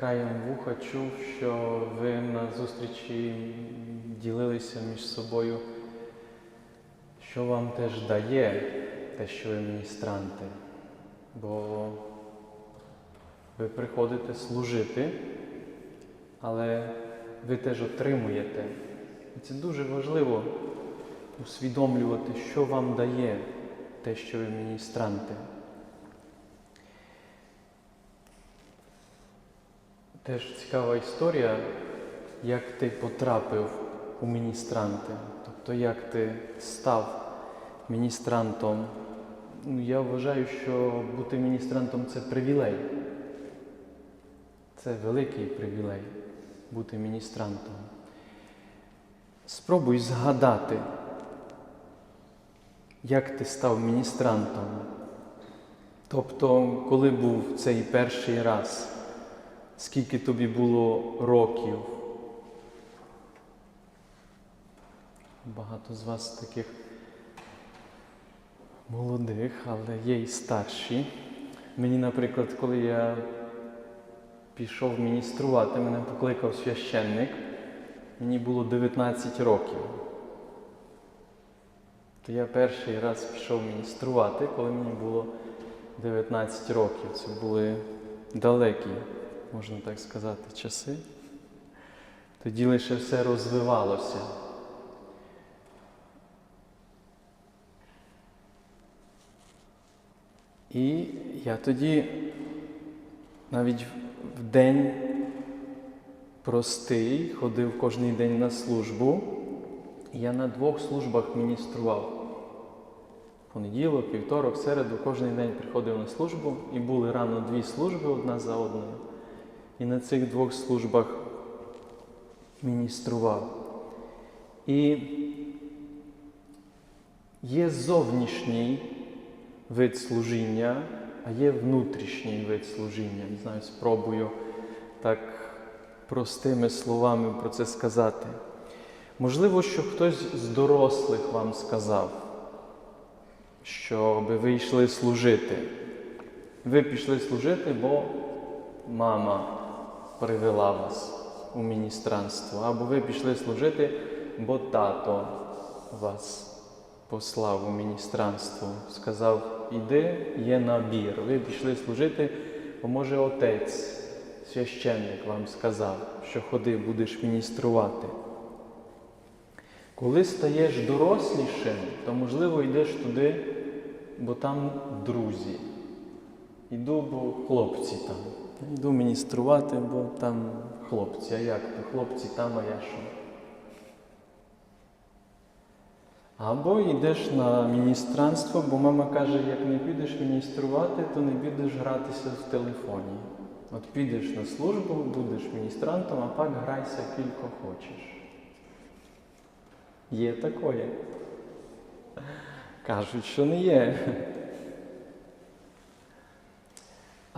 краєм вуха чув, що ви на зустрічі ділилися між собою, що вам теж дає те, що ви міністранти. Бо ви приходите служити, але ви теж отримуєте. І це дуже важливо усвідомлювати, що вам дає те, що ви міністранти. Теж цікава історія, як ти потрапив у міністранти, тобто як ти став міністрантом. Ну, Я вважаю, що бути міністрантом це привілей. Це великий привілей бути міністрантом. Спробуй згадати, як ти став міністрантом. Тобто, коли був цей перший раз, скільки тобі було років. Багато з вас таких молодих, але є і старші. Мені, наприклад, коли я пішов мініструвати, мене покликав священник, мені було 19 років. То я перший раз пішов мініструвати, коли мені було 19 років. Це були далекі, можна так сказати, часи. Тоді лише все розвивалося. І я тоді навіть в день простий ходив кожен день на службу. Я на двох службах міністрував. Понеділок, вівторок, середу, кожен день приходив на службу і були рано дві служби одна за одною. І на цих двох службах міністрував. І є зовнішній вид служіння, а є внутрішній вид служіння. Не знаю, спробую так простими словами про це сказати. Можливо, що хтось з дорослих вам сказав, що ви йшли служити. Ви пішли служити, бо мама привела вас у міністранство, або ви пішли служити, бо тато вас послав у міністранство. Сказав, іди, є набір. Ви пішли служити, бо може отець, священник вам сказав, що ходи, будеш мініструвати. Коли стаєш дорослішим, то можливо йдеш туди, бо там друзі. Іду, бо хлопці там. Йду мініструвати, бо там хлопці. А як то хлопці там, а я що? Або йдеш на міністранство, бо мама каже, як не підеш мініструвати, то не підеш гратися в телефоні. От підеш на службу, будеш міністрантом, а пак грайся кілько хочеш. Є такое. Кажуть, що не є.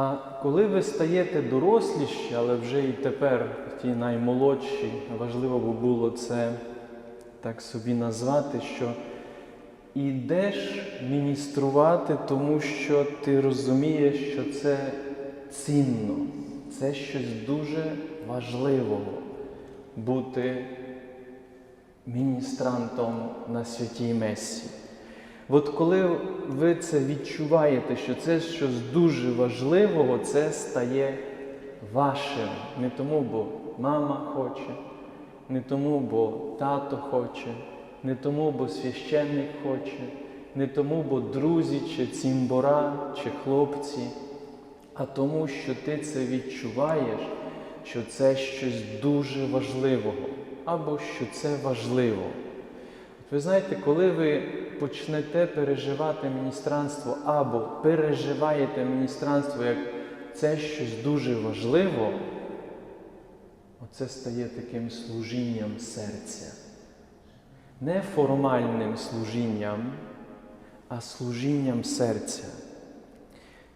А коли ви стаєте доросліші, але вже і тепер ті наймолодші, важливо би було це так собі назвати, що йдеш мініструвати, тому що ти розумієш, що це цінно, це щось дуже важливого бути міністрантом на святій Месі. От коли ви це відчуваєте, що це щось дуже важливого, це стає вашим. Не тому, бо мама хоче, не тому, бо тато хоче, не тому, бо священник хоче, не тому, бо друзі, чи цімбора, чи хлопці, а тому, що ти це відчуваєш, що це щось дуже важливого, або що це важливо. От ви знаєте, коли ви почнете переживати міністранство або переживаєте міністранство як це щось дуже важливо, оце стає таким служінням серця. Не формальним служінням, а служінням серця.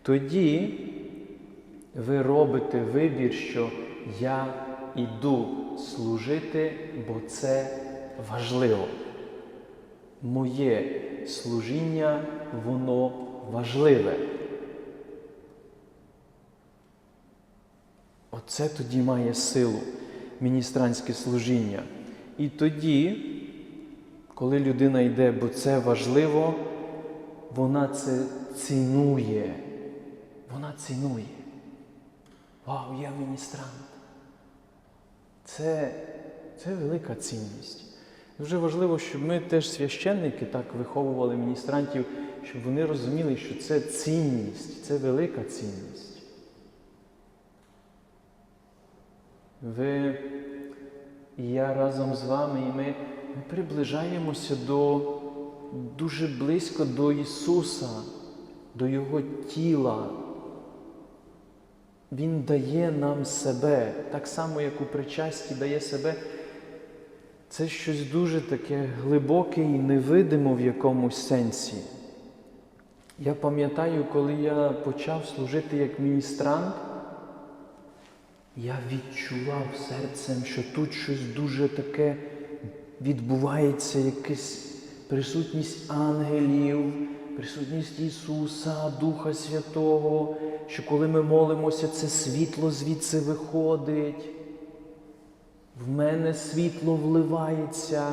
Тоді ви робите вибір, що я іду служити, бо це важливо. Моє служіння, воно важливе. Оце тоді має силу міністрантське служіння. І тоді, коли людина йде, бо це важливо, вона це цінує. Вона цінує. Вау, я міністрант. Це, це велика цінність. Дуже важливо, щоб ми теж священники так виховували міністрантів, щоб вони розуміли, що це цінність, це велика цінність. Ви і я разом з вами, і ми, ми приближаємося до дуже близько до Ісуса, до Його тіла. Він дає нам себе, так само, як у причасті дає себе. Це щось дуже таке глибоке і невидимо в якомусь сенсі. Я пам'ятаю, коли я почав служити як міністрант, я відчував серцем, що тут щось дуже таке відбувається, якась присутність ангелів, присутність Ісуса, Духа Святого, що коли ми молимося, це світло звідси виходить. В мене світло вливається.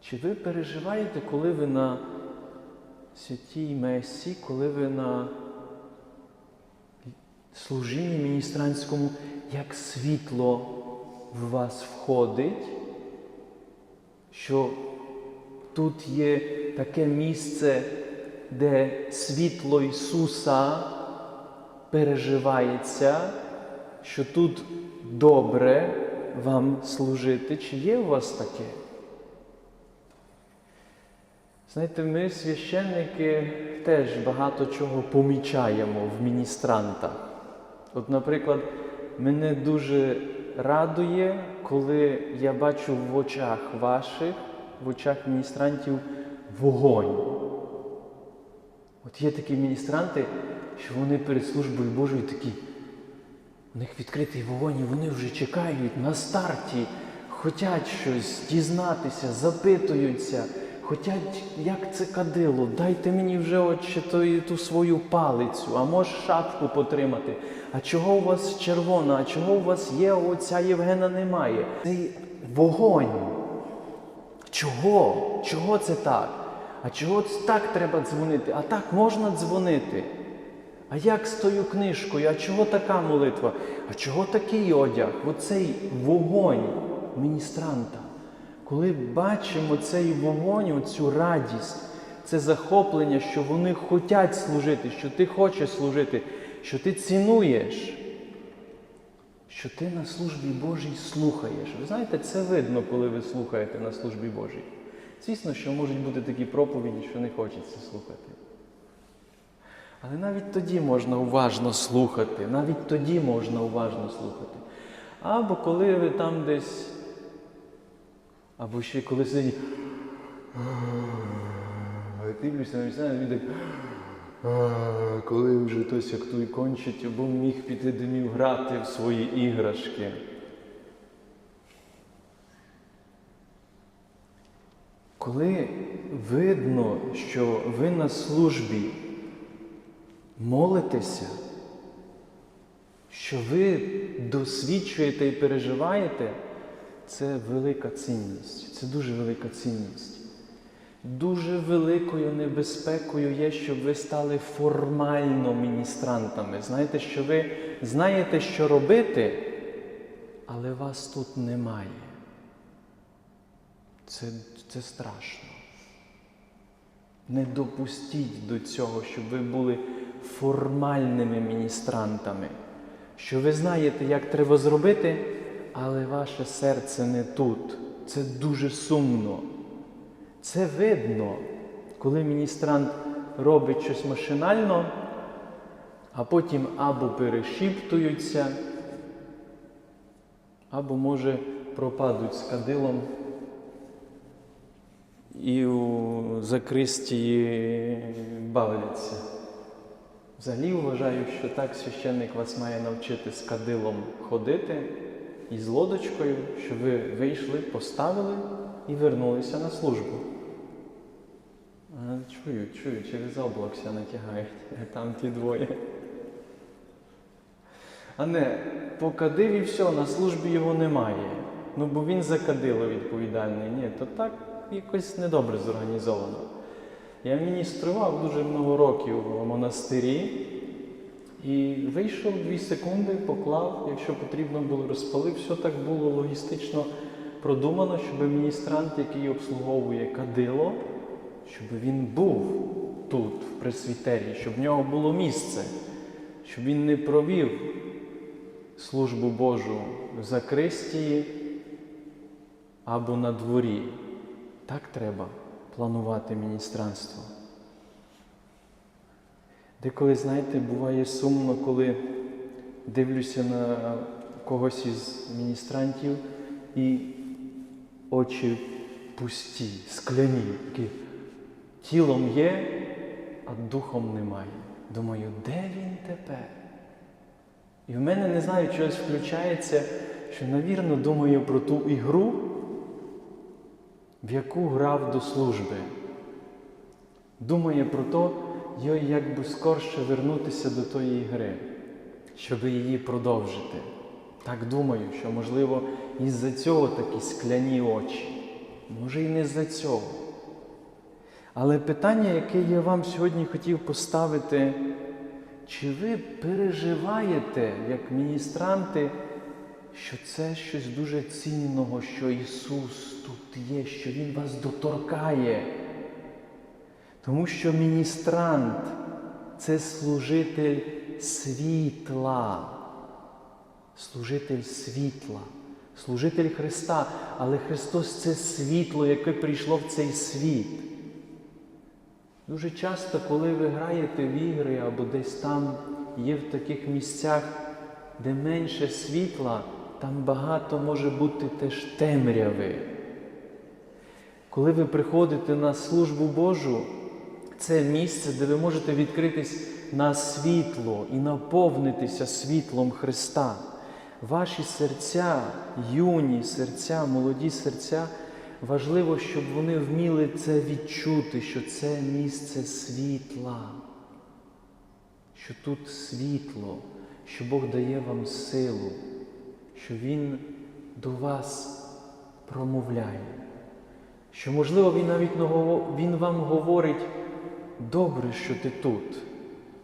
Чи ви переживаєте, коли ви на святій Месі, коли ви на служінні міністрантському, як світло в вас входить, що тут є таке місце, де світло Ісуса переживається, що тут добре вам служити. Чи є у вас таке? Знаєте, ми, священники, теж багато чого помічаємо в міністрантах. От, наприклад, мене дуже радує, коли я бачу в очах ваших, в очах міністрантів вогонь. От є такі міністранти, що вони перед службою Божою такі, у них відкритий вогонь, і вони вже чекають на старті, хочуть щось дізнатися, запитуються, хочуть, як це кадило, дайте мені вже от ще ту, ту свою палицю, а може шапку потримати. А чого у вас червона, а чого у вас є, оця Євгена немає? Цей вогонь. Чого? Чого це так? А чого так треба дзвонити? А так можна дзвонити? А як з тою книжкою? А чого така молитва? А чого такий одяг? Оцей вогонь міністранта. Коли бачимо цей вогонь, оцю радість, це захоплення, що вони хочуть служити, що ти хочеш служити, що ти цінуєш, що ти на службі Божій слухаєш. Ви знаєте, це видно, коли ви слухаєте на службі Божій. Звісно, що можуть бути такі проповіді, що не хочеться слухати. Але навіть тоді можна уважно слухати, навіть тоді можна уважно слухати. Або коли ви там десь, або ще коли сидіть. Дивлюся на місця, він так. Коли вже хтось як той кончить, або міг піти домів грати в свої іграшки. Коли видно, що ви на службі молитеся, що ви досвідчуєте і переживаєте, це велика цінність. Це дуже велика цінність. Дуже великою небезпекою є, щоб ви стали формально міністрантами. Знаєте, що ви знаєте, що робити, але вас тут немає. Це, це страшно. Не допустіть до цього, щоб ви були формальними міністрантами, що ви знаєте, як треба зробити, але ваше серце не тут. Це дуже сумно. Це видно, коли міністрант робить щось машинально, а потім або перешіптуються, або, може, пропадуть з кадилом і у закристії бавляться. Взагалі вважаю, що так священник вас має навчити з кадилом ходити і з лодочкою, щоб ви вийшли, поставили і вернулися на службу. Чую, чую, через облак все натягають, там ті двоє. А не покадив і все, на службі його немає. Ну бо він за кадило відповідальний. Ні, то так якось недобре зорганізовано. Я міністрував дуже много років в монастирі і вийшов дві секунди, поклав, якщо потрібно було, розпалив. Все так було логістично продумано, щоб міністрант, який обслуговує кадило, щоб він був тут, в пресвітерії, щоб в нього було місце, щоб він не провів службу Божу в закристії або на дворі. Так треба планувати міністранство. Деколи, знаєте, буває сумно, коли дивлюся на когось із міністрантів і очі пусті, скляні, такі тілом є, а духом немає. Думаю, де він тепер? І в мене не знаю, чогось включається, що, навірно, думаю про ту ігру, в яку грав до служби. Думає про то, як би скорше вернутися до тої гри, щоб її продовжити. Так думаю, що, можливо, із-за цього такі скляні очі. Може, і не з-за цього. Але питання, яке я вам сьогодні хотів поставити, чи ви переживаєте, як міністранти, що це щось дуже цінного, що Ісус тут є, що Він вас доторкає? Тому що міністрант це служитель світла, служитель світла, служитель Христа, але Христос це світло, яке прийшло в цей світ. Дуже часто, коли ви граєте в ігри або десь там є в таких місцях, де менше світла, там багато може бути теж темряви. Коли ви приходите на службу Божу, це місце, де ви можете відкритись на світло і наповнитися світлом Христа. Ваші серця, юні серця, молоді серця, важливо, щоб вони вміли це відчути, що це місце світла, що тут світло, що Бог дає вам силу, що Він до вас промовляє. Що, можливо, він навіть він вам говорить, добре, що ти тут,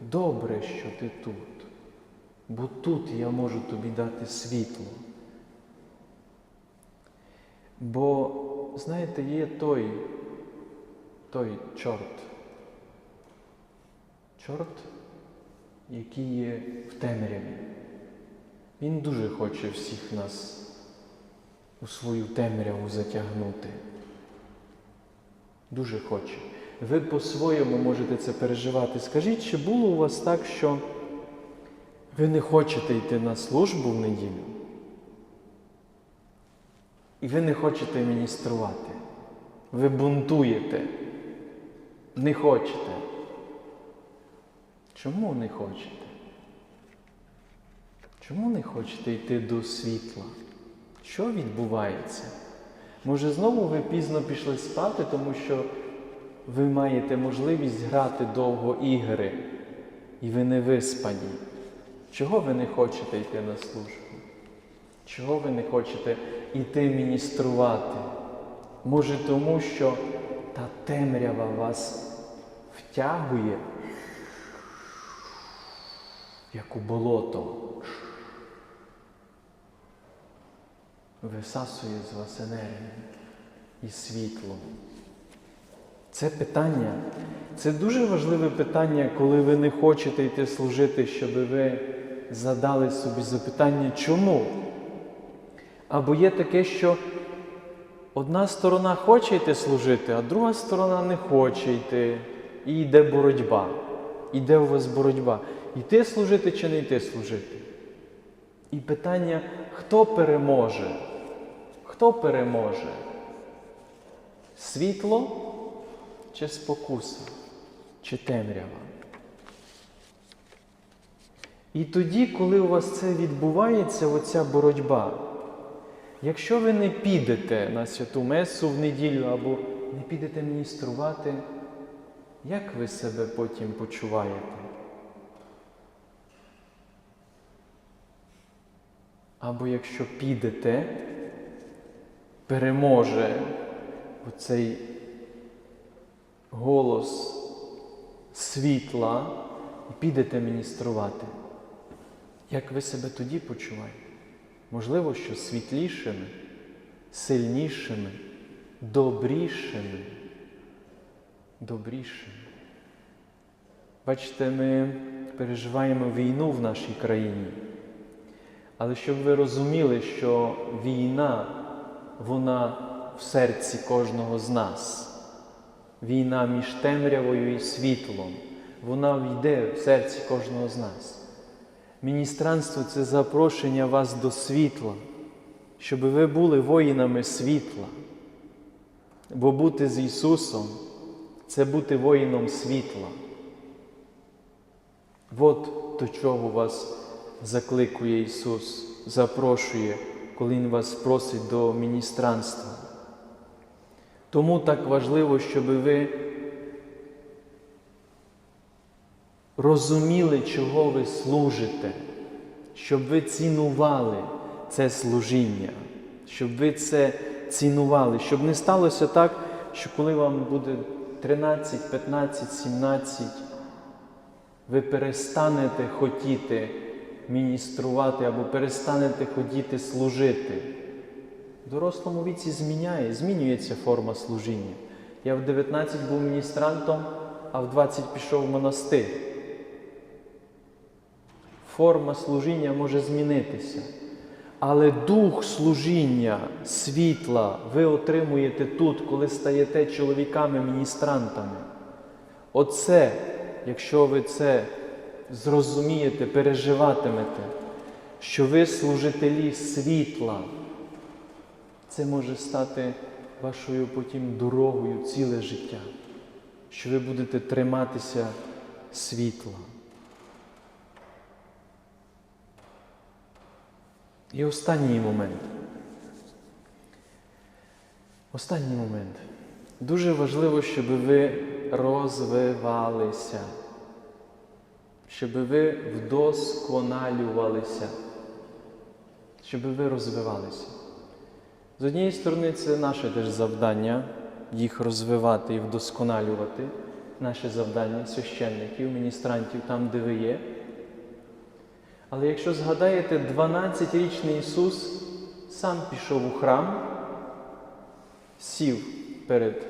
добре, що ти тут, бо тут я можу тобі дати світло. Бо, знаєте, є той, той чорт, чорт, який є в темряві. Він дуже хоче всіх нас у свою темряву затягнути. Дуже хоче. Ви по-своєму можете це переживати. Скажіть, чи було у вас так, що ви не хочете йти на службу в неділю? І ви не хочете мініструвати. Ви бунтуєте. Не хочете. Чому не хочете? Чому не хочете йти до світла? Що відбувається? Може, знову ви пізно пішли спати, тому що ви маєте можливість грати довго ігри, і ви не виспані. Чого ви не хочете йти на службу? Чого ви не хочете йти мініструвати? Може, тому що та темрява вас втягує, як у болото, висасує з вас енергію і світло. Це питання, це дуже важливе питання, коли ви не хочете йти служити, щоб ви задали собі запитання, чому? Або є таке, що одна сторона хоче йти служити, а друга сторона не хоче йти. І йде боротьба. Іде у вас боротьба. Йти служити чи не йти служити? І питання, хто переможе? Хто переможе? Світло чи спокуса, чи темрява? І тоді, коли у вас це відбувається, оця боротьба, якщо ви не підете на святу Месу в неділю або не підете мініструвати, як ви себе потім почуваєте? Або якщо підете, переможе оцей голос світла і підете мініструвати. Як ви себе тоді почуваєте? Можливо, що світлішими, сильнішими, добрішими, добрішими. Бачите, ми переживаємо війну в нашій країні. Але щоб ви розуміли, що війна, вона в серці кожного з нас. Війна між темрявою і світлом, вона війде в серці кожного з нас. Міністранство це запрошення вас до світла, щоб ви були воїнами світла. Бо бути з Ісусом це бути воїном світла. От до чого вас закликує Ісус, запрошує, коли Він вас просить до міністранства. Тому так важливо, щоб ви розуміли, чого ви служите, щоб ви цінували це служіння, щоб ви це цінували, щоб не сталося так, що коли вам буде 13, 15, 17, ви перестанете хотіти мініструвати або перестанете хотіти служити. В дорослому віці зміняє, змінюється форма служіння. Я в 19 був міністрантом, а в 20 пішов в монастир. Форма служіння може змінитися. Але дух служіння, світла ви отримуєте тут, коли стаєте чоловіками-міністрантами. Оце, якщо ви це зрозумієте, переживатимете, що ви служителі світла, це може стати вашою потім дорогою ціле життя, що ви будете триматися світла. І останній момент. Останній момент. Дуже важливо, щоб ви розвивалися, щоб ви вдосконалювалися, щоб ви розвивалися. З однієї сторони, це наше теж завдання їх розвивати і вдосконалювати, наше завдання священників, міністрантів там, де ви є. Але якщо згадаєте, 12-річний Ісус сам пішов у храм, сів перед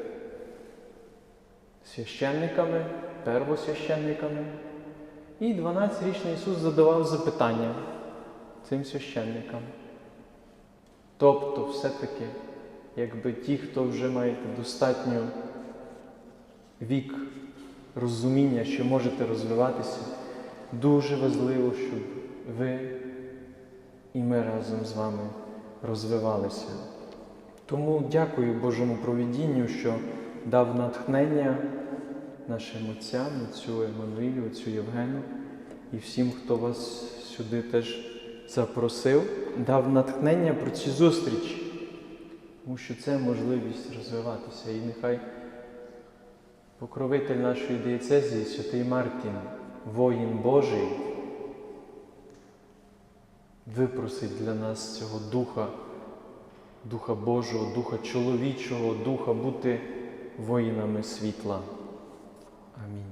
священниками, первосвященниками, і 12-річний Ісус задавав запитання цим священникам. Тобто, все-таки, якби ті, хто вже маєте достатньо вік розуміння, що можете розвиватися, дуже важливо, щоб ви і ми разом з вами розвивалися. Тому дякую Божому провідінню, що дав натхнення нашим отцям, отцю Еммануїлю, отцю Євгену і всім, хто вас сюди теж запросив, дав натхнення про ці зустрічі, тому що це можливість розвиватися. І нехай покровитель нашої дієцезії, святий Мартін, воїн Божий, випросить для нас цього духа, духа Божого, духа чоловічого, духа бути воїнами світла. Amin.